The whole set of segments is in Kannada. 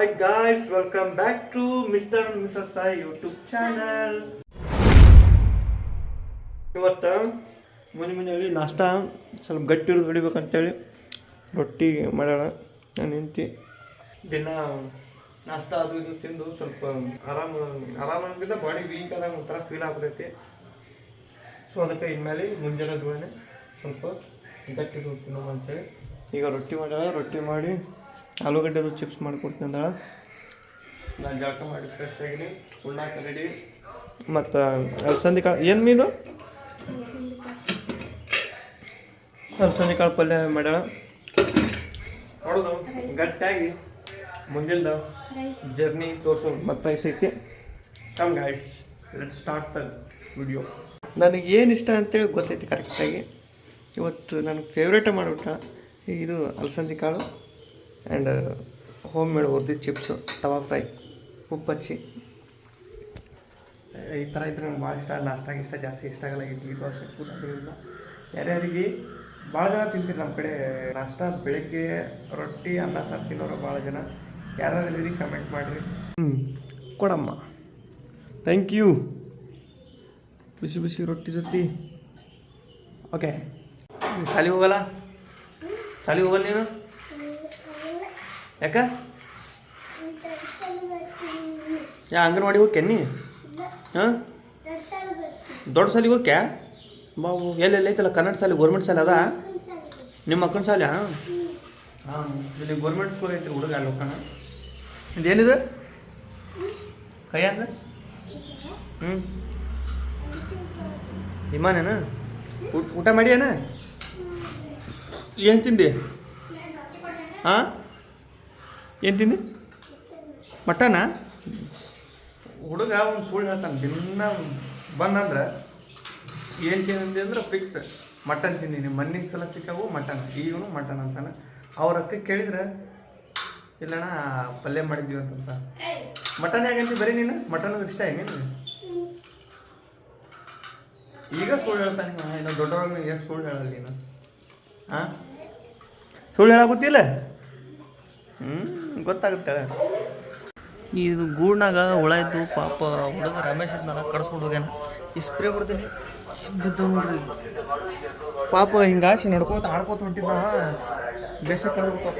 Hi guys welcome back to mister missus Sai YouTube channel ಇವತ್ತು ಮನೆ ಮನೆಯಲ್ಲಿ ನಾಷ್ಟ, ಸ್ವಲ್ಪ ಗಟ್ಟಿ ಹಿಡಿದು ಹೊಡಿಬೇಕಂತೇಳಿ ರೊಟ್ಟಿ ಮಾಡೋಣ. ನಾನು ನಿಂತಿ ದಿನ ನಾಷ್ಟ ಅದು ಇದು ತಿಂದು ಸ್ವಲ್ಪ ಆರಾಮ ಆರಾಮ ಅನ್ನೋದ್ಕಿಂತ ಬಾಡಿ ವೀಕ್ ಆದಾಗ ಒಂಥರ ಫೀಲ್ ಆಗ್ತೈತಿ ಸೊ ಅದಕ್ಕೆ ಇನ್ಮೇಲೆ ಮುಂಜಾನೆ ಸ್ವಲ್ಪ ಗಟ್ಟಿ ತಿನ್ನೋ ಅಂತೇಳಿ ಈಗ ರೊಟ್ಟಿ ಮಾಡ್ಯಾಳ ರೊಟ್ಟಿ ಮಾಡಿ ಆಲೂಗಡ್ಡೆದು ಚಿಪ್ಸ್ ಮಾಡಿಕೊಡ್ತೀನಿ ಅಂದಾಳ. ನಾನು ಜಳಕ ಮಾಡಿ ಫ್ರೆಶ್ ಆಗಿನಿ. ಉಣ್ಣಾಕ ರೆಡಿ ಮತ್ತು ಅಲಸಂದಿ ಕಾಳು ಏನು ಮೀನು? ಅಲಸಂದಿ ಕಾಳು ಪಲ್ಯ ಮಾಡ್ಯಾಳ. ನೋಡೋದು ಗಟ್ಟಿಯಾಗಿ ಮುಂದಿನ ಜರ್ನಿ ತೋರಿಸು. ಮತ್ತು ಪ್ರೈಸ್ ಐತಿ? Come guys let start the video ನನಗೆ ಏನು ಇಷ್ಟ ಅಂತೇಳಿ ಗೊತ್ತೈತಿ ಕರೆಕ್ಟಾಗಿ ಇವತ್ತು ನನಗೆ ಫೇವ್ರೇಟ ಮಾಡಿಬಿಟ್ಟ ಇದು ಅಲಸಂದಿ ಕಾಳು ಆ್ಯಂಡ್ ಹೋಮ್ ಮೇಡ್ ಹುರಿದಿ ಚಿಪ್ಸು ತವಾ ಫ್ರೈ ಉಪ್ಪಚ್ಚಿ ಈ ಥರ ಇದ್ರೆ ನಂಗೆ ಭಾಳ ಇಷ್ಟ. ನಾಷ್ಟಾಗ ಇಷ್ಟ, ಜಾಸ್ತಿ ಇಷ್ಟ ಆಗಲ್ಲ ಇಡ್ಲಿ ದೋಸೆ ಕೂಡ. ಅದರಿಂದ ಯಾರ್ಯಾರಿಗೆ ಭಾಳ ಜನ ತಿಂತೀರಿ ನಮ್ಮ ಕಡೆ. ನಾಷ್ಟ ಬೆಳಗ್ಗೆ ರೊಟ್ಟಿ, ಅನ್ನ, ಸಾರು ತಿನ್ನೋರು ಭಾಳ ಜನ. ಯಾರ್ಯಾರು ಇದೀರಿ ಕಮೆಂಟ್ ಮಾಡಿರಿ. ಹ್ಞೂ ಕೊಡಮ್ಮ. ಥ್ಯಾಂಕ್ ಯು ಬಿಸಿ ಬಿಸಿ ರೊಟ್ಟಿ ಜೊತೆ. ಓಕೆ ಶಾಲಿಗೆ ಹೋಗಲ್ಲ? ಶಾಲೆಗೆ ಹೋಗಲ್ಲ ನೀನು? ಯಾಕ? ಯಾ, ಅಂಗನವಾಡಿ ಹೋಗ್ಯ ನೀ? ಹಾಂ? ದೊಡ್ಡ ಸಾಲಿಗೆ ಹೋಗ್ಯ? ಬಾವು ಎಲ್ಲೆಲ್ಲ ಐತಲ್ಲ ಕನ್ನಡ ಶಾಲೆ ಗೌರ್ಮೆಂಟ್ ಶಾಲೆ ಅದ? ನಿಮ್ಮ ಅಕ್ಕನ ಶಾಲೆ ಹಾಂ, ಇಲ್ಲಿ ಗೌರ್ಮೆಂಟ್ ಸ್ಕೂಲ್ ಐತಿ ಹುಡುಗ ಅಲ್ಲಿ ಹೋಗೋಣ ಇದೇನಿದು ಅಂದ ಹ್ಞೂ ವಿಮಾನೇನ ಊಟ ಮಾಡಿಯೇನ? ಏನು ತಿಂದಿ? ಹಾಂ? ಏನು ತಿಂದೆ? ಮಟನ? ಹುಡುಗ ಒಂದು ಸುಳ್ಳು ಹೇಳ್ತಾನೆ. ದಿನ ಬಂದಂದ್ರೆ ಏನು ತಿಂದಿ ಅಂದ್ರೆ ಫಿಕ್ಸ್ ಮಟನ್ ತಿಂದೀನಿ ಮಣ್ಣಿಗೆ ಸಲ ಸಿಕ್ಕವು ಮಟನ್. ಈಗೂ ಮಟನ್ ಅಂತಾನೆ. ಅವ್ರ ಅಕ್ಕ ಕೇಳಿದ್ರೆ ಇಲ್ಲಣ್ಣ ಪಲ್ಯ ಮಾಡಿದ್ವಿ ಅಂತಂತ. ಮಟನ್ ಹೇಗಂತಿ ಬರೀ ನೀನು? ಮಟನ್ ಇಷ್ಟ ಹೇಗೆ ನಿನಗೆ ಈಗ ಸುಳ್ಳು ಹೇಳ್ತಾನೆ. ಇನ್ನು ದೊಡ್ಡವ್ರಿಗೆ ಎಷ್ಟು ಸುಳ್ಳು ಹೇಳಲ್ಲ ನೀನು? ಹಾಂ ಸುಳ್ಳು ಹೇಳಾಗುತ್ತಿಲ್ಲ ಹ್ಞೂ ಗೊತ್ತಾಗುತ್ತೆ ಇದು ಗೂಡ್ನಾಗ ಹುಳ ಇದ್ದು ಪಾಪ ಹುಡುಗ ರಮೇಶ್ ಇದ್ನಲ್ಲ ಕಡ್ಸ್ಕೊಂಡು ಹೋಗ್ಯಾನ. ಈ ಸ್ಪ್ರೇ ಹೊಡ್ತೀನಿ ನೋಡ್ರಿ. ಪಾಪ ಹಿಂಗಾಸಿ ನಡ್ಕೋತ ಆಡ್ಕೋತ ಹೊಂಟಿದ್ದ ಬೇಸ ಕಡ್ದು ಪಾಪ.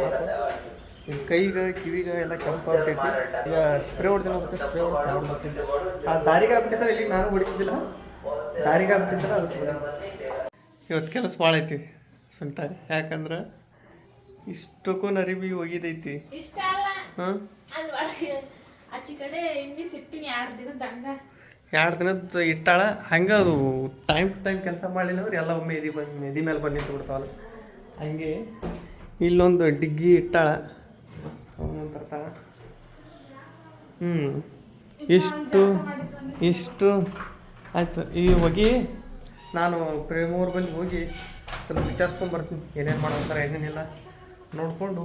ಹಿಂಗೆ ಕೈಗೆ, ಕಿವಿಗ ಎಲ್ಲ ಕೆಂಪು ಆಗ್ತೈತಿ ಈಗ ಸ್ಪ್ರೇ ಹೊಡ್ತೀನಿ ಅದಕ್ಕೆ ಸ್ಪ್ರೇ ಹೊಡೆದು ಮಾಡ್ತೀನಿ ಆ ದಾರಿಗೆ ಆಗ್ಬಿಟ್ಟಿದ್ರೆ ಇಲ್ಲಿ ನಾನು ಹೊಡಿತಿದ್ದಿಲ್ಲ ದಾರಿಗೆ ಆಗ್ಬಿಟ್ಟಿದ್ರೆ ಅದಕ್ಕೆ ಇವತ್ತು ಕೆಲಸ ಭಾಳ ಐತಿ ಸ್ವಂತ ಯಾಕಂದ್ರೆ ಇಷ್ಟಕ್ಕೂ ನರಿಬಿ ಒಗಿದೈತಿ. ಇಷ್ಟ ಅಲ್ಲ. ಹಾಂ? ಅದ್ ಒಳಗೆ ಆಚೆ ಕಡೆ ಹಿಂಡಿ ಸಿಟ್ಟಿನಿ ಎರಡು ದಿನದ ಹಂಗ. ಎರಡು ದಿನದ ಇಟ್ಟಾಳ. ಹಂಗೆ ಅದು ಟೈಮ್ ಟು ಟೈಮ್ ಕೆಲಸ ಮಾಡಿಲ್ಲವ್ರು ಅಂದ್ರೆ ಎಲ್ಲ ಒಮ್ಮೆ ಎದಿ ಬಂದು ಎದಿ ಮೇಲೆ ಬಂದು ನಿಂತು ಬಿಡ್ತಾವಲ್ಲ ಹಂಗೆ ಇಲ್ಲೊಂದು ಡಿಗ್ಗಿ ಇಟ್ಟಾಳ. ತರ್ತಾಳ. ಹ್ಞೂ ಇಷ್ಟು ಇಷ್ಟು. ಆಯಿತು. ಈ ಹೋಗಿ ನಾನು ಪ್ರೇಮವ್ರ ಬಂದು ಹೋಗಿ ಸ್ವಲ್ಪ ವಿಚಾರಿಸ್ಕೊಂಡು ಬರ್ತೀನಿ. ಏನೇನು ಮಾಡೋಂತಾರೆ ಏನೇನಿಲ್ಲ. ನೋಡಿಕೊಂಡು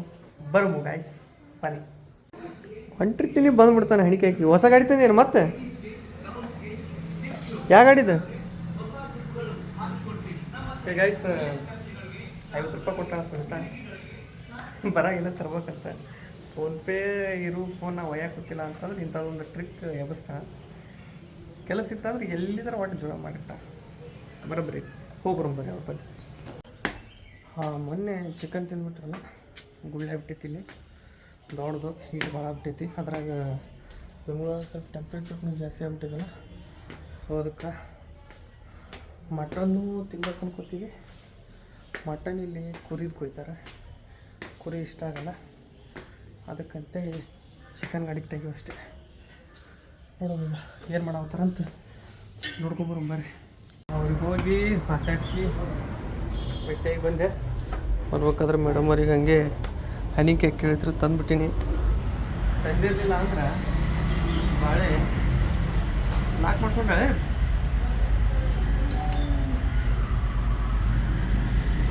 ಬರ್ಬು ಗಾಯ್ಸ್ ಬನ್ನಿ. ಹೊಂಟಿರ್ತೀನಿ ಬಂದ್ಬಿಡ್ತಾನೆ ಹಣಿಕೆ ಹಾಕಿ. ಹೊಸ ಗಾಡಿ ತಂದೇನು ಮತ್ತೆ? ಯಾವ ಗಾಡಿದು? ಗಾಯ್ಸ್ ಐವತ್ತು ರೂಪಾಯಿ ಕೊಟ್ಟ ಸುನಿತಾ ಬರಾಗಿಲ್ಲ ತರ್ಬೇಕಂತ. ಫೋನ್ಪೇ ಇರು ಫೋನ್ ನಾವು ಒಯ್ಯಕ್ಕೆ ಗೊತ್ತಿಲ್ಲ ಅಂತಂದ್ರೆ ಇಂಥದೊಂದು ಟ್ರಿಕ್ ಎಬಸ್ತಾ ಕೆಲಸ ಇತ್ತಂದ್ರೆ ಎಲ್ಲಿದ್ರೆ ಒಟ್ಟು ಜೋಳ ಮಾಡಿಟ್ಟ ಬರೋಬ್ಬರಿ ಬರ್ರಿ ಅವ್ರ ಹಾಂ ಮೊನ್ನೆ ಚಿಕನ್ ತಿಂದ್ಬಿಟ್ರಲ್ಲ ಗುಳ್ಳೆ ಇಲ್ಲಿ ದೊಡ್ಡದು ಹೀಟ್ ಭಾಳ ಆಗ್ಬಿಟ್ಟೈತಿ ಅದ್ರಾಗ ಬೆಂಗಳೂರಲ್ಲಿ ಸ್ವಲ್ಪ ಟೆಂಪ್ರೇಚರ್ನು ಜಾಸ್ತಿ ಆಗ್ಬಿಟ್ಟಿದಲ್ಲ ಸೊ ಅದಕ್ಕೆ ಮಟನ್ನು ತಿನ್ಬೇಕು ಅನ್ಕೋತೀವಿ. ಮಟನ್ ಇಲ್ಲಿ ಕುರಿದು ಕೊಯ್ತಾರೆ. ಕುರಿ ಇಷ್ಟ ಆಗಲ್ಲ. ಅದಕ್ಕಂತೇಳಿ ಚಿಕನ್ಗೆ ಅಡಿಕ್ಟ್ ಆಗಿವೆ ಅಷ್ಟೇ. ನೋಡೋಣ ಏನು ಮಾಡಾವತ್ತಾರಂತ ನೋಡ್ಕೊಂಬರು ಬರ್ರಿ. ಅವ್ರಿಗೆ ಹೋಗಿ ಮಾತಾಡಿಸಿ ಭೇಟಿಯಾಗಿ ಬಂದೆ. ಬರ್ಬೇಕಾದ್ರೆ ಮೇಡಮ್ ಅವ್ರಿಗೆ ಹಂಗೆ ಹನಿ ಕೇಕ್ ಕೇಳಿದ್ರು, ತಂದ್ಬಿಟ್ಟಿನಿ. ತಂದಿರಲಿಲ್ಲ ಅಂದ್ರೆ ಬಾಳೆ ಲಾಕ್ ಮಾಡ್ಕೊಂಡೆ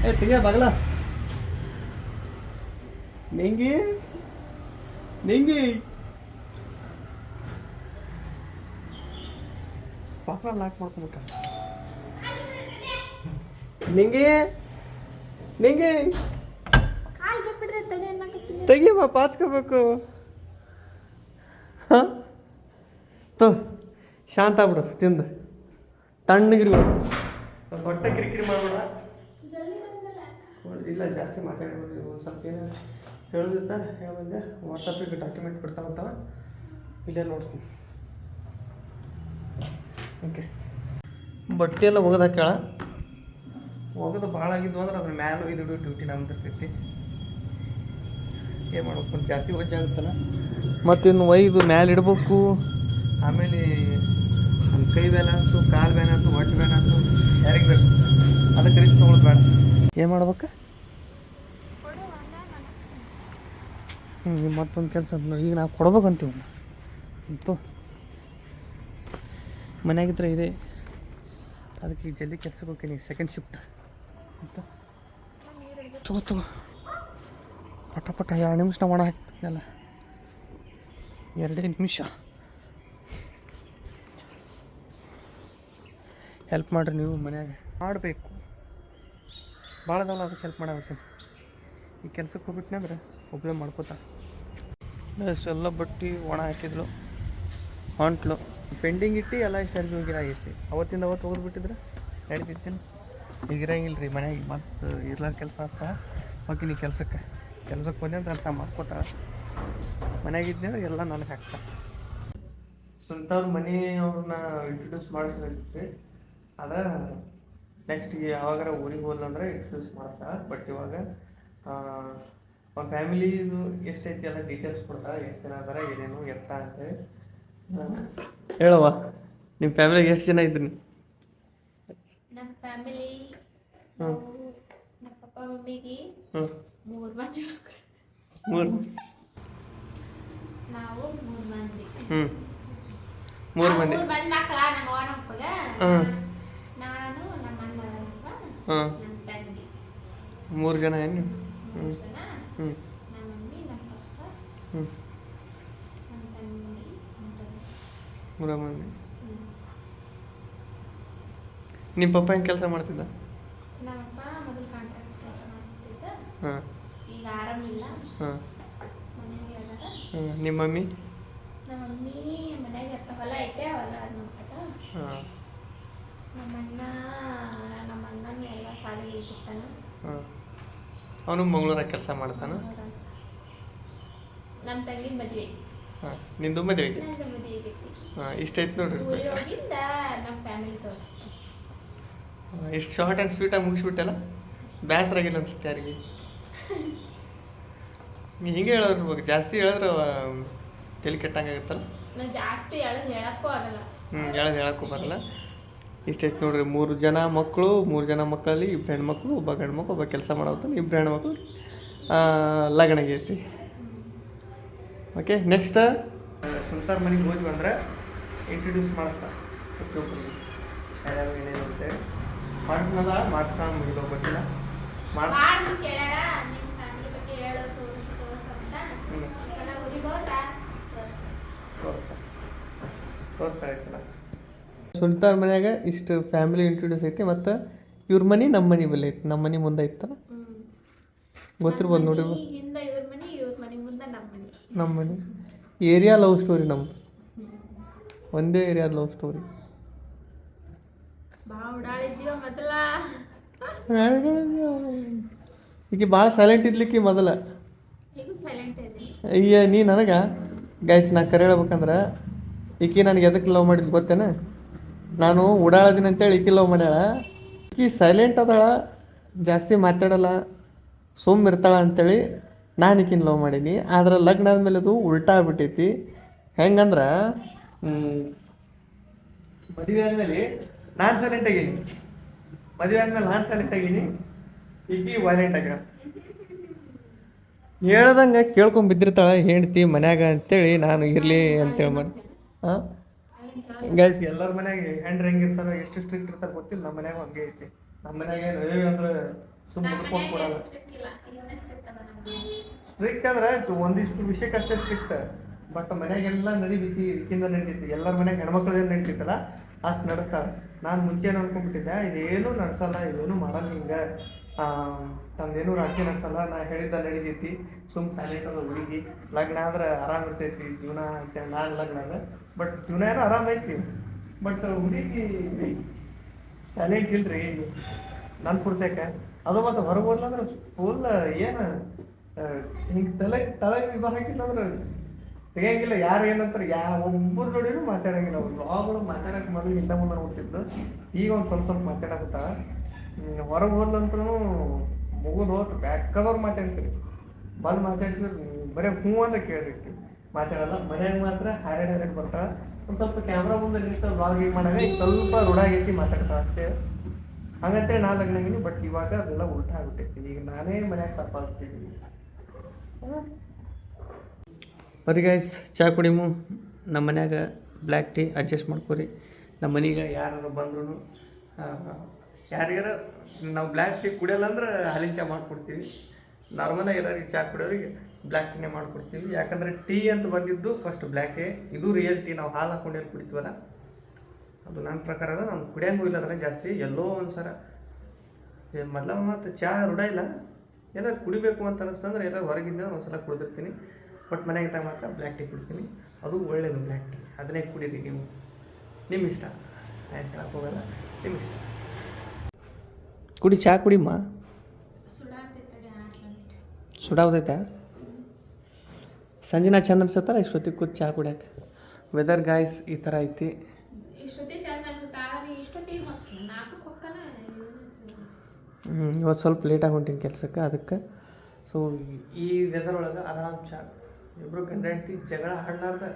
ಏ ತೆಗಿಯ ಬಾಗಲ. ನಿಂಗಿ? ನಿಂಗಿ? ಬಾಗ್ಲ ಲಾಕ್ ಮಾಡ್ಕೊಂಡ್ಬಿಟ್ಟ. ನಿಂಗಿ? ನಿಂಗಿ? ತೆಗಿಯಮ್ಮ ಪಾಚ್ಕೋಬೇಕು ತೋ ಶಾಂತ ಆಗ್ಬಿಡು ತಿಂದು. ತಣ್ಣಗಿರ್ಬೇಕು. ಹೊಟ್ಟೆ ಕಿರಿಕಿರಿ ಮಾಡಬೇಡ. ಇಲ್ಲ ಜಾಸ್ತಿ ಮಾತಾಡ್ಬಿಡಿ ಒಂದು ಸ್ವಲ್ಪ ಏನು ಹೇಳೋದಿತ್ತ? ಹೇಳಬಂದೆ ವಾಟ್ಸಪ್ಪಿಗೆ ಡಾಕ್ಯುಮೆಂಟ್ ಬಿಡ್ತಾ ಬರ್ತಾವ ಇಲ್ಲೇ ನೋಡ್ತೀನಿ. ಓಕೆ ಬಟ್ಟೆ ಎಲ್ಲ ಒಗದು ಒಗದು ಭಾಳ ಆಗಿದ್ವು ಅಂದ್ರೆ ಅದ್ರ ಮ್ಯಾಲೆ ಒಯ್ದು ಡ್ಯೂಟಿ ನಮ್ದು ಇರ್ತೈತಿ ಏನು ಮಾಡ್ಬೇಕು? ಮತ್ತೆ ಜಾಸ್ತಿ ವಜ್ಜೆ ಆಗುತ್ತಲ್ಲ? ಮತ್ತಿನ್ನು ಒಯ್ದು ಮ್ಯಾಲೆ ಇಡ್ಬೇಕು. ಆಮೇಲೆ ಒಂದು ಕೈ ಬ್ಯಾನ್ ಆಯ್ತು ಕಾಲು ಬ್ಯಾನ್ ಆಯ್ತು ಹೊಟ್ಟೆ ಬ್ಯಾನ್ ಆಯ್ತು ಯಾರಿಗೆ ಬೇಕು? ಅದಕ್ಕೆ ರಿಸ್ಕ್ ತೊಗೊಳ್ಬೇಡ ಬೇಡ. ಏನು ಮಾಡ್ಬೇಕು? ಹ್ಞೂ ಮತ್ತೊಂದು ಕೆಲಸ ಈಗ ನಾವು ಕೊಡ್ಬೇಕಂತೀವಿ ಅಂತು ಮನೆಯಾಗಿದ್ರೆ ಇದೆ. ಅದಕ್ಕೆ ಈಗ ಜಲ್ದಿ ಕೆಲಸಕ್ಕೆ ಹೋಗ್ತೀನಿ. ಸೆಕೆಂಡ್ ಶಿಫ್ಟ್ ಅಂತ. ತಗೋ ಪಟ ಪಟ ಎರಡು ನಿಮಿಷ ಒಣ ಹಾಕ್ತಿದ್ನಲ್ಲ. ಎರಡೇ ನಿಮಿಷ. ಹೆಲ್ಪ್ ಮಾಡ್ರಿ ನೀವು ಮನ್ಯಾಗ. ಮಾಡಬೇಕು. ಭಾಳ ಅದಾವಲ್ಲ ಅದಕ್ಕೆ ಹೆಲ್ಪ್ ಮಾಡಬೇಕು ಈ ಕೆಲಸಕ್ಕೆ ಹೋಗ್ಬಿಟ್ನೆ ಅಂದ್ರೆ ಒಬ್ಬಳೇ ಮಾಡ್ಕೋತಾ. ಎಲ್ಲ ಬಟ್ಟೆ ಒಣ ಹಾಕಿದ್ಲು. ಹೊಂಟ್ಲು ಪೆಂಡಿಂಗ್ ಇಟ್ಟು ಎಲ್ಲ ಇಷ್ಟು ಅರ್ಜಿ ಹೋಗಿ ಆಗಿತ್ತು ಅವತ್ತಿಂದ ಅವತ್ತು ಹೋಗ್ಬಿಟ್ಟಿದ್ರೆ ನಡೀತಿತ್ತೇನು ಈಗ ಇರಂಗಿಲ್ಲ ರೀ ಮನ್ಯಾಗ ಮತ್ತೆ ಇರ್ಲಾರ ಕೆಲಸ ಹಚ್ತಾಳ ಹೋಗಿನಿ ಕೆಲ್ಸಕ್ಕೆ ಕೆಲ್ಸಕ್ಕೆ ಹೋದೆ ಅಂತ ಅರ್ಥ ಮಾಡ್ಕೋತಾಳೆ. ಮನೆಯಾಗಿದ್ದೆ ಅಂದ್ರೆ ಎಲ್ಲ ನನಗೆ ಹಾಕ್ತಾಳೆ. ಸ್ವಂತವ್ರ ಮನೆ ಅವ್ರನ್ನ ಇಂಟ್ರೊಡ್ಯೂಸ್ ಮಾಡಿದ್ರಿ ಆದ್ರೆ ನೆಕ್ಸ್ಟ್ ಯಾವಾಗಾರ ಊರಿಗೆ ಹೋದ್ಲ ಅಂದ್ರೆ ಇಂಟ್ರೊಡ್ಯೂಸ್ ಮಾಡ್ತಾಳೆ. ಬಟ್ ಇವಾಗ ಅವ್ರ ಫ್ಯಾಮಿಲಿದು ಎಷ್ಟೈತಿ ಎಲ್ಲ ಡೀಟೇಲ್ಸ್ ಕೊಡ್ತಾಳೆ ಎಷ್ಟು ಜನ ಅದಾರ ಏನೇನು ಎತ್ತ ಅಂತೇಳಿ. ಹೇಳುವ ನಿಮ್ಮ ಫ್ಯಾಮಿಲಿಗೆ ಎಷ್ಟು ಜನ ಇದ್ರಿ? ನಮ್ಮ ಫ್ಯಾಮಿಲಿ ನಮ್ಮ ಪಪ್ಪ ಮಮ್ಮಿಗೆ ಹ್ಞೂ ಮೂರು ಮಂದಿ ಮೂರು ನಾವು ಮೂರು ಮಂದಿ. ಹ್ಞೂ ಮೂರು ಮಂದಿ. ಮೂರು ಮಂದಿ ಮಕ್ಕಳ ನಮ್ಮ ಅವನ ಅಪ್ಪಗ. ನಾನು ನಮ್ಮ ಅಣ್ಣ ಹ್ಞೂ ಹಾಂ ನಮ್ಮ ತಂಗಿ. ಮೂರು ಜನ ಏನು? ಜನ? ಹ್ಞೂ ನಮ್ಮ ಮಮ್ಮಿ ನಮ್ಮ ಪಪ್ಪ ಹ್ಞೂ ನಮ್ಮ ತಂಗಿ. ಮೂರ ಮಂದಿ. ನಿಮ್ಮ ಪಪ್ಪ ಹೆಂಗೆ ಕೆಲಸ ಮಾಡ್ತಿದ್ದ? ನಮ್ಮಪ್ಪ ಮೊದಲು ಕಾಂಟ್ರಾಕ್ಟ್ ಕೆಲಸ ಮಾಡಿಸ್ತಿದ್ದ. ಹಾಂ. ಈಗ ಆರಾಮಿಲ್ಲ. ಹಾಂ. ಮನೆಯಾಗೆ ಅದಾರ ಹಾಂ ನಿಮ್ಮ ಮಮ್ಮಿ? ನಮ್ಮ ಮಮ್ಮಿ ಮನ್ಯಾಗ ಇರ್ತಾವ ಹೊಲ ಐತೆ ಹೊಲ ಅದ್ ನೋಡ್ಕೊತ ಹಾಂ. ನಮ್ಮ ಅಣ್ಣ ನಮ್ಮ ಅಣ್ಣನ ಎಲ್ಲ ಸಾಲಿಗೆ ಬಿಟ್ಟಾನ ಹಾಂ. ಅವನು ಮಂಗಳೂರಾಗ ಕೆಲಸ ಮಾಡ್ತಾನ? ನಮ್ಮ ತಂಗಿ ಮದುವೆ. ಹಾಂ ನಿಂದು ಮದುವೆಗೆ ನಂದು ಮದುವೆ ಆಗೈತಿ. ಹಾಂ ಇಷ್ಟ ಐತೆ ನೋಡ್ರಿ. ಊರಿಗೆ ನಮ್ಮ ಫ್ಯಾಮಿಲಿ ತೋರಿಸ್ತೀನಿ ಇಷ್ಟು ಶಾರ್ಟ್ ಆ್ಯಂಡ್ ಸ್ವೀಟಾಗಿ ಮುಗಿಸ್ಬಿಟ್ಟಲ್ಲ? ಬೇಸರಾಗಿಲ್ಲ ಅನ್ಸುತ್ತೆ ಯಾರಿಗೆ? ನೀ ಹಿಂಗೆ ಹೇಳೋರು ಜಾಸ್ತಿ ಹೇಳಿದ್ರೆ ತೆಲಿ ತಲೆ ಕೆಟ್ಟಂಗಾಗುತ್ತಲ್ಲ ಜಾಸ್ತಿ ಹೇಳೋದು ಹೇಳಕ್ಕೂ ಆಗಲ್ಲ. ಹ್ಞೂ ಹೇಳೋದು ಹೇಳಕ್ಕೂ ಬರಲ್ಲ. ಇಷ್ಟೈತೆ ನೋಡ್ರಿ ಮೂರು ಜನ ಮಕ್ಕಳು ಮೂರು ಜನ ಮಕ್ಕಳಲ್ಲಿ ಇಬ್ಬರು ಹೆಣ್ಮಕ್ಳು ಒಬ್ಬ ಗಂಡು ಮಕ್ಕಳು ಒಬ್ಬ ಕೆಲಸ ಮಾಡೋತಾನೆ ಇಬ್ಬರು ಹೆಣ್ಮಕ್ಳು ಲಗ್ನ ಆಗೈತಿ ಓಕೆ ನೆಕ್ಸ್ಟ್ ಸುಂತಾರ್ ಮನೆಗೆ ಹೋದ್ವಿ ಅಂದ್ರೆ ಇಂಟ್ರಡ್ಯೂಸ್ ಮಾಡ್ತಾರೆ ಪ್ರತಿಯೊಬ್ಬರಿಗೆ. ಏನೇನು ಅಂತೇಳಿ ಮಾಡಿಸ್ನದ ಮಾಡಿಸ್ತಾ ಮುಗಿದು ಗೊತ್ತಿಲ್ಲ. ತೋರಿಸ್ತಾರೆ ಸಲ. ಸುಲ್ತಾನ್ ಮನ್ಯಾಗ ಇಷ್ಟು ಫ್ಯಾಮಿಲಿ ಇಂಟ್ರೊಡ್ಯೂಸ್ ಐತಿ ಮತ್ತು ಇವ್ರ ಮನೆ ನಮ್ಮ ಮನೆ ಬಲ್ಲಿ ಐತಿ. ನಮ್ಮ ಮನೆ ಮುಂದೆ ಐತಲ್ಲ? ಗೊತ್ತಿರ್ಬೋದು ನೋಡಿ ಹಿಂದೆ ಇವ್ರ ಮನೆ ಇವ್ರ ಮನೆ ಮುಂದೆ ನಮ್ಮ ಮನೆ. ನಮ್ಮ ಮನೆ. ಏರಿಯಾ ಲವ್ ಸ್ಟೋರಿ ನಮ್ಮದು ಒಂದೇ ಏರಿಯಾದ ಲವ್ ಸ್ಟೋರಿ ಭಾಳ ಮೊದಲ? ಈಕೆ ಭಾಳ ಸೈಲೆಂಟ್ ಇದ್ಲಿಕ್ಕೆ ಮೊದಲ. ಅಯ್ಯ ನೀ ನನಗೆ? ಗೈಸ್ ನಾ ಕರೆ ಹೇಳ್ಬೇಕಂದ್ರೆ ಈಕಿ ನನಗೆ ಎದಕ್ಕೆ ಲವ್ ಮಾಡಿದ್ ಗೊತ್ತೇನ? ನಾನು ಓಡಾಡೋದಿನ ಅಂತೇಳಿ ಈಕಿ ಲವ್ ಮಾಡ್ಯಾಳ. ಈಕಿ ಸೈಲೆಂಟ್ ಅದಾಳ ಜಾಸ್ತಿ ಮಾತಾಡಲ್ಲ ಸುಮ್ಮ ಇರ್ತಾಳ ಅಂತೇಳಿ ನಾನು ಈಕಿನ ಲವ್ ಮಾಡೀನಿ. ಆದ್ರೆ ಲಗ್ನ ಆದಮೇಲೆ ಅದು ಉಲ್ಟಾ ಆಗ್ಬಿಟ್ಟೈತಿ. ಹೆಂಗಂದ್ರೆ ಮದುವೆ ಆದ್ಮೇಲೆ ನಾನು ಸೈಲೆಂಟ್ ಆಗೀನಿ. ಮದುವೆ ಆದ್ಮೇಲೆ ನಾನು ಸೈಲೆಂಟ್ ಆಗೀನಿ. ಇಬ್ಬಿ ವೈಲೆಂಟ್ ಆಗ್ಯಾಳ ಹೇಳ್ದಂಗೆ ಕೇಳ್ಕೊಂಡ್ ಬಿದ್ದಿರ್ತಾಳೆ ಹೆಂಡ್ತಿ ಮನ್ಯಾಗ ಅಂತೇಳಿ ನಾನು ಇರಲಿ ಅಂತೇಳಿ ಮಾಡಿ ಹಾಂ ಗೈಸ್ ಎಲ್ಲರ ಮನ್ಯಾಗ ಹೆಂಡ್ರು ಹೆಂಗಿರ್ತಾರೋ ಎಷ್ಟು ಸ್ಟ್ರಿಕ್ಟ್ ಇರ್ತಾರೆ ಗೊತ್ತಿಲ್ಲ. ನಮ್ಮ ಮನ್ಯಾಗ ಹಂಗೆ ಐತಿ. ನಮ್ಮ ಮನ್ಯಾಗ ಏನು ಹೇಳಿ ಅಂದ್ರೆ ಸುಮ್ಮನೆ ಮುಡ್ಕೊಂಡು ಕೊಡಲ್ಲ. ಸ್ಟ್ರಿಕ್ಟ್ ಅಂದ್ರೆ ಒಂದಿಷ್ಟು ವಿಷಯಕ್ಕೆ ಅಷ್ಟೇ ಸ್ಟ್ರಿಕ್ಟ್ ಬಟ್ ಮನ್ಯಾಗೆಲ್ಲ ನಡಿಬಿತ್ತಿ ಇದಕ್ಕಿಂತ ನಡೀತಿತ್ತು. ಎಲ್ಲರ ಮನೆಗೆ ಹೆಣ್ಮಕ್ಳು ಏನು ನಡಿತೈತಲ್ಲ ಅಷ್ಟು ನಡೆಸ್ತಾಳೆ ನಾನು ಮುಂಚೆ ಏನು ಅನ್ಕೊಂಡ್ಬಿಟ್ಟಿದ್ದೆ, ಇದೇನು ನಡೆಸಲ್ಲ, ಇದೇನು ಮಾಡಲ್ಲ ಹಿಂಗೆ. ತಂದೇನು ರಾಜಕೀಯ ನಡೆಸಲ್ಲ, ನಾ ಹೇಳಿದ್ದ ನಡೀತೈತಿ. ಸುಮ್ ಸೈಲೆಂಟ್ ಅದ ಹುಡುಗಿ. ಲಗ್ನ ಆದ್ರೆ ಆರಾಮ್ ಇರ್ತೈತಿ, ಜೀವನ ಅಂತ ನಾನು ಲಗ್ನ ಅಂದ್ರೆ ಬಟ್ ಜೀವನ ಏನು ಆರಾಮ್ ಐತಿ. ಬಟ್ ಹುಡುಗಿ ಸೈಲೆಂಟ್ ಇಲ್ರಿ. ನನ್ನ ಪುರ್ತಕ. ಅದು ಮತ್ತೆ ಹೊರಗೆ ಹೋದ್ಲಂದ್ರೆ ಫುಲ್ ಏನು ಹಿಂಗೆ ತಲೆ ತಲೆ ಇದು ಹಾಕಿಲ್ಲಂದ್ರೆ ತೆಗಿಯಂಗಿಲ್ಲ, ಯಾರು ಏನಂತಾರೆ ಯಾವ ಒಬ್ಬರು ಜೋಡಿನೂ ಮಾತಾಡಂಗಿಲ್ಲ, ಅವ್ರು ಬ್ಲಾಗ್ಗಳು ಮಾತಾಡಕ್ಕೆ ಮೊದಲು ಹಿಂದೆ ಮುಂದೆ ನೋಡ್ತಿದ್ದು ಈಗ ಒಂದು ಸ್ವಲ್ಪ ಸ್ವಲ್ಪ ಮಾತಾಡಕತ್ತ. ಹೊರಗೆ ಹೋದ್ಲಂತ್ರೂ ಮುಗಿದು ಹೋತು ಬೆಕ್ಕದವ್ರು ಮಾತಾಡ್ಸಿರಿ. ಬಂದು ಮಾತಾಡ್ಸಿರಿ ಬರೀ ಹ್ಞೂ ಅಂದ್ರೆ ಕೇಳ್ರಿ ಮಾತಾಡಲ್ಲ, ಮನ್ಯಾಗ ಮಾತ್ರ ಹ್ಯಾರೆಡ್ ಹ್ಯಾರೆಡ್ ಬರ್ತಾಳ. ಒಂದು ಸ್ವಲ್ಪ ಕ್ಯಾಮ್ರಾ ಮುಂದೆ ನಿಂತ ಬ್ಲಾಗ್ ಈಗ ಸ್ವಲ್ಪ ರೂಢಾಗೈತಿ ಮಾತಾಡ್ತಾಳ ಅಷ್ಟೇ. ಹಂಗಂತೇಳಿ ನಾ ಲಗ್ನಂಗಿನಿ, ಬಟ್ ಇವಾಗ ಅದೆಲ್ಲ ಉಲ್ಟಾ ಆಗ್ಬಿಟ್ಟೈತಿ. ಈಗ ನಾನೇ ಮನ್ಯಾಗ ಸಪ್ಪ ಆಗ್ಬಿಟ್ಟಿದ್ದೀನಿ ಬರ್ರಿ ಗೈಸ್ ಚಾ ಕುಡಿಮು. ನಮ್ಮ ಮನ್ಯಾಗ ಬ್ಲ್ಯಾಕ್ ಟೀ ಅಡ್ಜಸ್ಟ್ ಮಾಡ್ಕೊರಿ. ನಮ್ಮ ಮನೆಗೆ ಯಾರು ಬಂದ್ರು ಯಾರಿಗಾರ ನಾವು ಬ್ಲ್ಯಾಕ್ ಟೀ ಕುಡಿಯಲ್ಲ ಅಂದ್ರೆ ಹಾಲಿನ ಚಾ ಮಾಡ್ಕೊಡ್ತೀವಿ. ನಾರ್ಮಲಾಗಿ ಎಲ್ಲರಿಗೆ ಚಾ ಕುಡಿಯೋರಿಗೆ ಬ್ಲ್ಯಾಕ್ ಟೀನೇ ಮಾಡಿಕೊಡ್ತೀವಿ. ಯಾಕಂದರೆ ಟೀ ಅಂತ ಬಂದಿದ್ದು ಫಸ್ಟ್ ಬ್ಲ್ಯಾಕೇ ಇದು ರಿಯಲ್ ಟೀ ನಾವು ಹಾಲು ಹಾಕೊಂಡು ಕುಡಿತೀವಲ್ಲ? ಅದು ನನ್ನ ಪ್ರಕಾರ ನಾವು ಕುಡಿಯಂಗೂ ಇಲ್ಲ ಅದನ್ನ ಜಾಸ್ತಿ. ಎಲ್ಲೋ ಒಂದು ಸಲ ಮೊದಲ ಮತ್ತು ಚಹಾ ರೂಢ ಇಲ್ಲ. ಎಲ್ಲರೂ ಕುಡಿಬೇಕು ಅಂತ ಅನ್ನಿಸ್ತಂದ್ರೆ ಎಲ್ಲರೂ ಹೊರಗಿಂದ ಒಂದು ಸಲ ಕುಡಿದಿರ್ತೀನಿ. ಬಟ್ ಮನೆಗೆ ಇದ್ದಾಗ ಮಾತ್ರ ಬ್ಲ್ಯಾಕ್ ಟೀ ಕುಡಿತೀನಿ. ಅದು ಒಳ್ಳೆಯದು ಬ್ಲ್ಯಾಕ್ ಟೀ. ಅದನ್ನೇ ಕುಡೀರಿ ನೀವು. ನಿಮ್ಮ ಇಷ್ಟ? ಆಯ್ತು ಹೇಳಕ್ಕೆ ಹೋಗಲ್ಲ. ನಿಮ್ಮ ಇಷ್ಟ? ಕುಡಿ ಚಹಾ ಕುಡಿಮ್ಮ. ಸುಡಾವುದೈತೆ ಸಂಜಿನ ಚಂದ ಅನ್ಸತ್ತಲ್ಲ ಇಷ್ಟೊತ್ತಿಗೆ ಕೂತ್ ಚಹಾ ಕುಡಿಯಕ್ಕೆ ವೆದರ್ ಗಾಯ್ಸ್ ಈ ಥರ ಐತಿ. ಹ್ಞೂ ಇವತ್ತು ಸ್ವಲ್ಪ ಲೇಟಾಗಿ ಹೊಂಟೀನಿ ಕೆಲಸಕ್ಕೆ ಅದಕ್ಕೆ. ಸೊ ಈ ವೆದರ್ ಒಳಗೆ ಆರಾಮ್ ಚಾ ಇಬ್ಬರು ಗಂಡ ಹೆಂಡ್ತಿ ಜಗಳ ಹಾಡ್ಲಾರ್ದ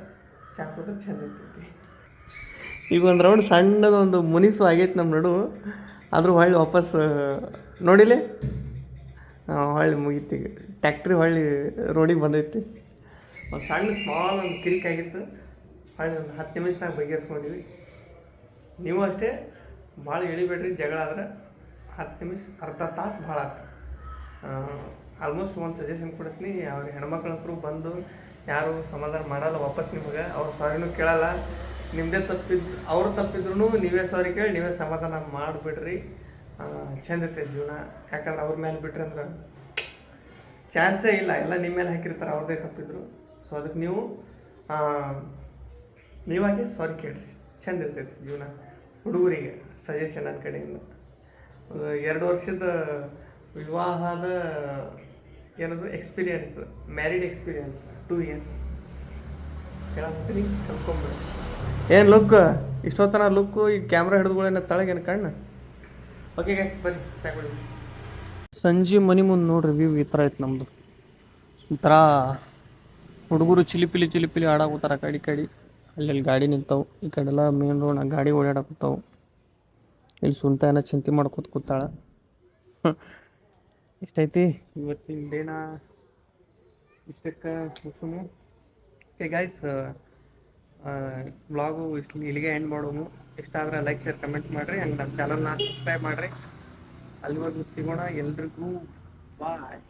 ಚಾ ಕುಡಿದ್ರೆ ಚಂದ ಇರ್ತೈತಿ. ಈಗ ಒಂದು ರೌಂಡ್ ಸಣ್ಣದೊಂದು ಮುನಿಸು ಆಗೈತೆ ನಮ್ಮ ನಡು. ಆದರೂ ಹೊಳ್ಳಿ ವಾಪಸ್ ನೋಡಿಲಿ? ಹೊಳ್ಳಿ ಮುಗೀತಿ ಈಗ. ಟ್ಯಾಕ್ಟ್ರಿ ಹೊಳ್ಳಿ ರೋಡಿಗೆ ಬಂದೈತಿ. ಒಂದು ಸಣ್ಣ ಸ್ಮಾಲ್ ಒಂದು ಕಿರಿಕ್ ಆಗಿತ್ತು. ಹೊಳ್ಳಿ ಒಂದು ಹತ್ತು ನಿಮಿಷನಾಗ ಬಗೆಹರಿಸ್ಕೊಂಡಿವಿ ನೀವು ಅಷ್ಟೇ ಭಾಳ ಎಳಿಬೇಡ್ರಿ ಜಗಳ ಆದ್ರೆ. ಹತ್ತು ನಿಮಿಷ, ಅರ್ಧ ತಾಸು ಭಾಳ ಆಯ್ತು ಆಲ್ಮೋಸ್ಟ್ ಒಂದು ಸಜೆಷನ್ ಕೊಡ್ತೀನಿ. ಅವ್ರ ಹೆಣ್ಮಕ್ಳ ಹತ್ರ ಬಂದು ಯಾರು ಸಮಾಧಾನ ಮಾಡಲ್ಲ, ವಾಪಸ್ ನಿಮಗೆ. ಅವ್ರು ಸಾರಿನೂ ಕೇಳಲ್ಲ. ನಿಮ್ಮದೇ ತಪ್ಪಿದ್ದು ಅವರು ತಪ್ಪಿದ್ರು ನೀವೇ ಸಾರಿ ಕೇಳಿ, ನೀವೇ ಸಮಾಧಾನ ಮಾಡಿಬಿಡ್ರಿ. ಚಂದ ಇರ್ತೈತೆ ಜೀವನ. ಯಾಕಂದ್ರೆ ಅವ್ರ ಮೇಲೆ ಬಿಟ್ರಿ ಅಂದ್ರೆ ಚಾನ್ಸೇ ಇಲ್ಲ. ಎಲ್ಲ ನಿಮ್ಮ ಮೇಲೆ ಹಾಕಿರ್ತಾರೆ ಅವ್ರದ್ದೇ ತಪ್ಪಿದ್ರು. ಸೊ ಅದಕ್ಕೆ ನೀವು ನೀವಾಗೆ ಸಾರಿ ಕೇಳ್ರಿ. ಚಂದ ಇರ್ತೈತಿ ಜೀವನ. ಹುಡುಗರಿಗೆ ಸಜೆಷನ್ ನನ್ನ ಕಡೆಯಿಂದ. ಎರಡು ವರ್ಷದ ವಿವಾಹದ ಏನದು? Experience married experience two years ಹೇಳಿ ಕಲ್ಕೊಂಬಿಡ ಏನು ಲುಕ್ ಇಷ್ಟೊತ್ತನ ಲುಕ್ಕು ಈ ಕ್ಯಾಮ್ರಾ ಹಿಡಿದುಗಳೇನ ತಳಗೇನು ಕಣ್ಣು? ಓಕೆ ಗ್ಯಾಸ್ ಬನ್ನಿ. ಚಾಕ್ ಕುಡಿ. ಸಂಜೆ ಮನೆ ಮುಂದೆ ನೋಡ್ರಿ ವ್ಯೂ ಈ ಥರ ಐತೆ ನಮ್ಮದು ಒಂಥರ ಹುಡುಗರು ಚಿಲಿಪಿಲಿ ಚಿಲಿಪಿಲಿ ಆಡಾಕತ್ತಾರ ಕಡಿ ಕಡಿ. ಕಡೆ ಅಲ್ಲೆಲ್ಲಿ ಗಾಡಿ ನಿಂತಾವು. ಈ ಕಡೆಲ್ಲ ಮೇನ್ ರೋಡ್ ಗಾಡಿ ಓಡಾಡಕತ್ತಾವು ಇಲ್ಲಿ ಸುಂತ ಏನೋ ಚಿಂತೆ ಮಾಡ್ಕೋತ ಕೂತಾಳ. ಇಷ್ಟೈತಿ ಇವತ್ತಿನ ದಿನ ಇಷ್ಟಕ್ಕೆ ಮುಗಿಸೋನು ಓಕೆ ಗಾಯ್ಸ್ ಬ್ಲಾಗು ಇಷ್ಟು ಇಲ್ಲಿಗೆ ಎಂಡ್ ಮಾಡೋನು ಇಷ್ಟ ಆದರೆ ಲೈಕ್ ಶೇರ್ ಕಮೆಂಟ್ ಮಾಡಿರಿ. ಆ್ಯಂಡ್ ನಮ್ಮ ಚಾನಲ್ನ ಸಬ್ಸ್ಕ್ರೈಬ್ ಮಾಡಿರಿ. ಅಲ್ಲಿವರೆಗೂ ಸಿಗೋಣ ಎಲ್ರಿಗೂ. ಬಾಯ್